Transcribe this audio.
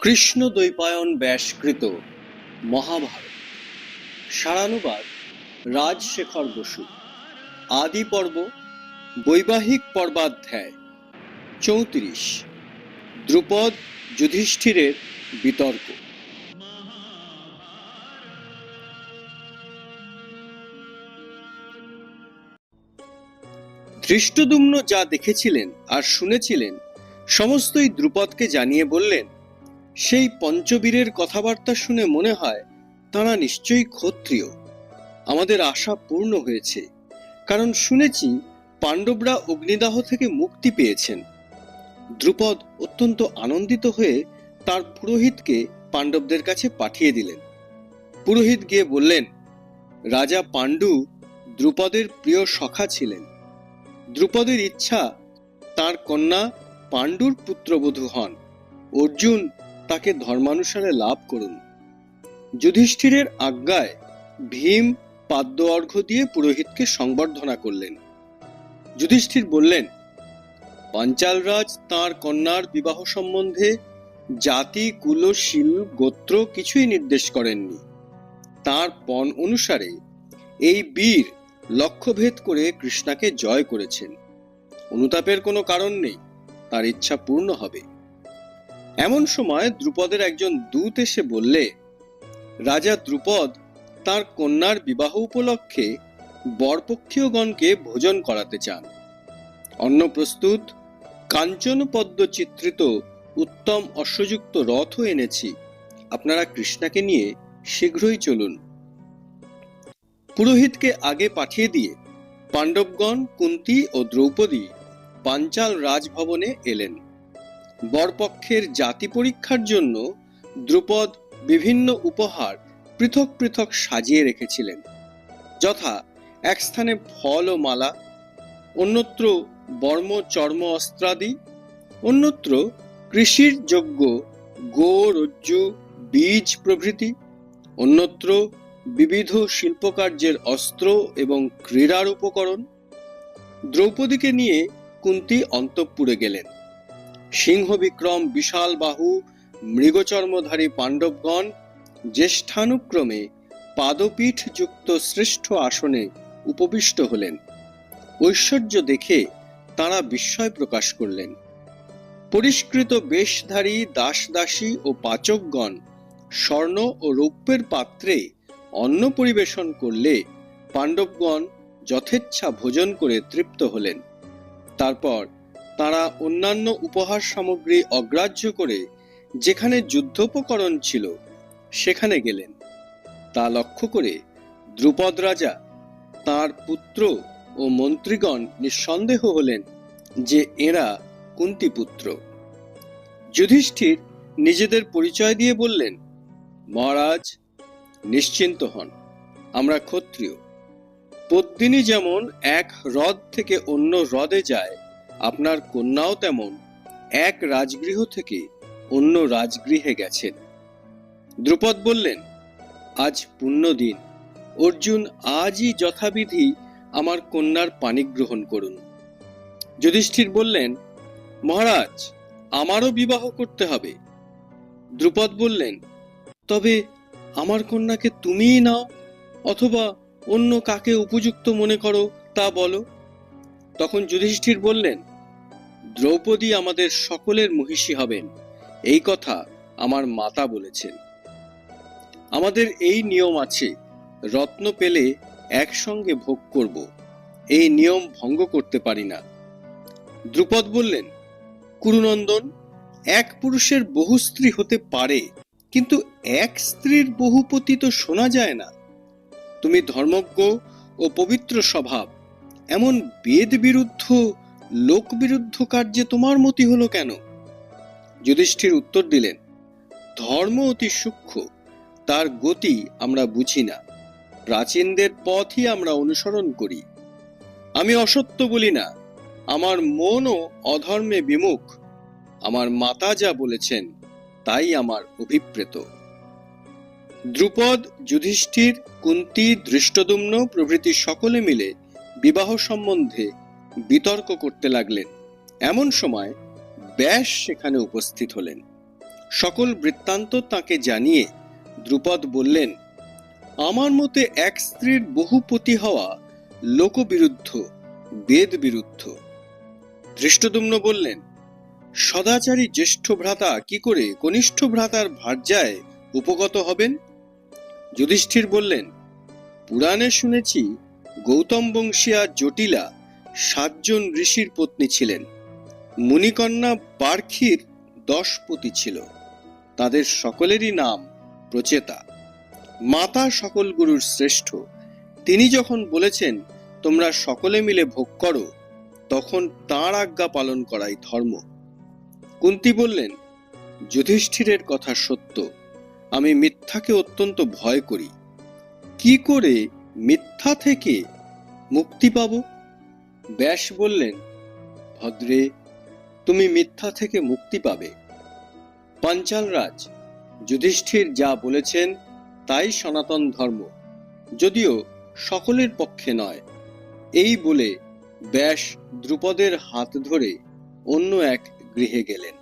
কৃষ্ণ দ্বৈপায়ন ব্যাসকৃত মহাভারত। সারানুবাদ রাজশেখর বসু। আদি পর্ব বৈবাহিক পর্বাধ্যায়। চৌত্রিশ। দ্রুপদ যুধিষ্ঠিরের বিতর্ক। ধৃষ্টদুম্ন যা দেখেছিলেন আর শুনেছিলেন, সমস্তই দ্রুপদকে জানিয়ে বললেন, সেই পঞ্চবীরের কথাবার্তা শুনে মনে হয় তারা নিশ্চয়ই ক্ষত্রিয়। আমাদের আশা পূর্ণ হয়েছে, কারণ শুনেছি পাণ্ডবরা অগ্নিদাহ থেকে মুক্তি পেয়েছেন। দ্রুপদ অত্যন্ত আনন্দিত হয়ে তার পুরোহিতকে পাণ্ডবদের কাছে পাঠিয়ে দিলেন। পুরোহিত গিয়ে বললেন, রাজা পাণ্ডু দ্রুপদের প্রিয় সখা ছিলেন। দ্রুপদের ইচ্ছা, তার কন্যা পাণ্ডুর পুত্রবধূ হন। অর্জুন তাকে ধর্মানুসারে লাভ করুন। যুধিষ্ঠিরের আজ্ঞায় ভীম পাদ্য অর্ঘ্য দিয়ে পুরোহিতকে সংবর্ধনা করলেন। যুধিষ্ঠির বললেন, পাঞ্চালরাজ, তাঁর কন্যার বিবাহ সম্বন্ধে জাতি কুলশীল গোত্র কিছুই নির্দেশ করেননি। তার পণ অনুসারে এই বীর লক্ষ্যভেদ করে কৃষ্ণাকে জয় করেছেন। অনুতাপের কোনো কারণ নেই, তার ইচ্ছা পূর্ণ হবে। এমন সময় দ্রুপদের একজন দূত এসে বললে, রাজা দ্রুপদ, তার কন্যার বিবাহ উপলক্ষে বরপক্ষীয়গণকে ভোজন করাতে চান। অন্ন প্রস্তুত কাঞ্চন পদ্ম চিত্রিত উত্তম অশ্বযুক্ত রথও এনেছি। আপনারা কৃষ্ণাকে নিয়ে শীঘ্রই চলুন। পুরোহিতকে আগে পাঠিয়ে দিয়ে পাণ্ডবগণ, কুন্তি ও দ্রৌপদী পাঞ্চাল রাজভবনে এলেন। বরপক্ষের জাতি পরীক্ষার জন্য দ্রুপদ বিভিন্ন উপহার পৃথক পৃথক সাজিয়ে রেখেছিলেন, যথা এক স্থানে ফল ও মালা, অন্যত্র বর্ম, চর্ম অস্ত্রাদি, অন্যত্র কৃষির যোগ্য গো, রজ্জু, বীজ প্রভৃতি, অন্যত্র বিবিধ শিল্পকার্যের অস্ত্র এবং ক্রীড়ার উপকরণ, দ্রৌপদীকে নিয়ে কুন্তি অন্তঃপুরে গেলেন। সিংহ বিক্রম বিশাল বাহু মৃগচর্মধারী পাণ্ডবগণ জ্যেষ্ঠানুক্রমে পাদপীঠ যুক্ত শ্রেষ্ঠ আসনে উপবিষ্ট হলেন। ঐশ্বর্য দেখে তারা বিস্ময় প্রকাশ করলেন। পরিষ্কৃত বেশধারী দাস দাসী ও পাচকগণ স্বর্ণ ও রৌপ্যের পাত্রে অন্ন পরিবেশন করলে পাণ্ডবগণ যথেচ্ছা ভোজন করে তৃপ্ত হলেন। তারপর তারা অন্যান্য উপহার সামগ্রী অগ্রাহ্য করে যেখানে যুদ্ধোপকরণ ছিল, সেখানে গেলেন। তা লক্ষ্য করে দ্রুপদ রাজা তার পুত্র ও মন্ত্রীগণ নিঃসন্দেহ হলেন যে এরা কুন্তিপুত্র। যুধিষ্ঠির নিজেদের পরিচয় দিয়ে বললেন, মহারাজ নিশ্চিন্ত হন। আমরা ক্ষত্রিয়। পদ্মিনী যেমন এক হ্রদ থেকে অন্য হ্রদে যায়, আপনার কন্যাও তেমন এক রাজগৃহ থেকে অন্য রাজগৃহে গেছেন। দ্রুপদ বললেন, আজ পুণ্য দিন। অর্জুন আজই যথাবিধি আমার কন্যার পানি গ্রহণ করুন। যুধিষ্ঠির বললেন, মহারাজ, আমারও বিবাহ করতে হবে। দ্রুপদ বললেন, তবে আমার কন্যাকে তুমিই নাও, অথবা অন্য কাকে উপযুক্ত মনে করো, তা বলো। তখন যুধিষ্ঠির বললেন, দ্রৌপদী আমাদের সকলের মহিষী হবেন। এই কথা আমার মাতা বলেছেন। আমাদের এই নিয়ম আছে, রত্ন পেলে একসঙ্গে ভোগ করব। এই নিয়ম ভঙ্গ করতে পারি না। দ্রুপদ বললেন, কুরুনন্দন, এক পুরুষের বহু স্ত্রী হতে পারে কিন্তু এক স্ত্রীর বহুপতি তো শোনা যায় না। তুমি ধর্মজ্ঞ ও পবিত্র স্বভাব, এমন বেদ বিরুদ্ধ লোক বিরুদ্ধ কার্যে তোমার মতি হলো কেন? যুধিষ্ঠির উত্তর দিলেন, ধর্ম অতি সূক্ষ্ম, তার গতি আমরা বুঝি না, প্রাচীনদের পথই আমরা অনুসরণ করি। আমি অসত্য বলি না, আমার মনও অধর্মে বিমুখ, আমার মাতা যা বলেছেন তাই আমার অভিপ্রেত। দ্রুপদ, যুধিষ্ঠির, কুন্তি দৃষ্টদুম্ন প্রভৃতি সকলে মিলে বিবাহ সম্বন্ধে বিতর্ক করতে লাগলেন। এমন সময় ব্যাস সেখানে উপস্থিত হলেন। সকল বৃত্তান্ত তাকে জানিয়ে দ্রুপদ বললেন, আমার মতে এক স্ত্রীর বহুপতি হওয়া লোকবিরুদ্ধ বেদ বিরুদ্ধ ধৃষ্টদুম্ন বললেন সদাচারী জ্যেষ্ঠ ভ্রাতা কি করে কনিষ্ঠ ভ্রাতার ভার্যায় উপগত হবেন? যুধিষ্ঠির বললেন, পুরাণে শুনেছি গৌতম বংশীয়া জটিলা সাতজন ঋষির পত্নী ছিলেন। মুনিকন্যা বার্খির দশ পতি ছিল। তাদের সকলেরই নাম প্রচেতা। মাতা সকল গুরুর শ্রেষ্ঠ। তিনি যখন বলেছেন, তোমরা সকলে মিলে ভোগ করো, তখন তাঁর আজ্ঞা পালন করাই ধর্ম। কুন্তি বললেন, যুধিষ্ঠিরের কথা সত্য। আমি মিথ্যাকে অত্যন্ত ভয় করি। কি করে মিথ্যা থেকে মুক্তি পাব? ব্যাস বললেন, ভদ্রে, তুমি মিথ্যা থেকে মুক্তি পাবে। পাঞ্চাল রাজ যুধিষ্ঠির যা বলেছেন তাই সনাতন ধর্ম। যদিও সকলের পক্ষে নয়। এই বলে ব্যাস দ্রুপদের হাত ধরে অন্য এক গৃহে গেলেন।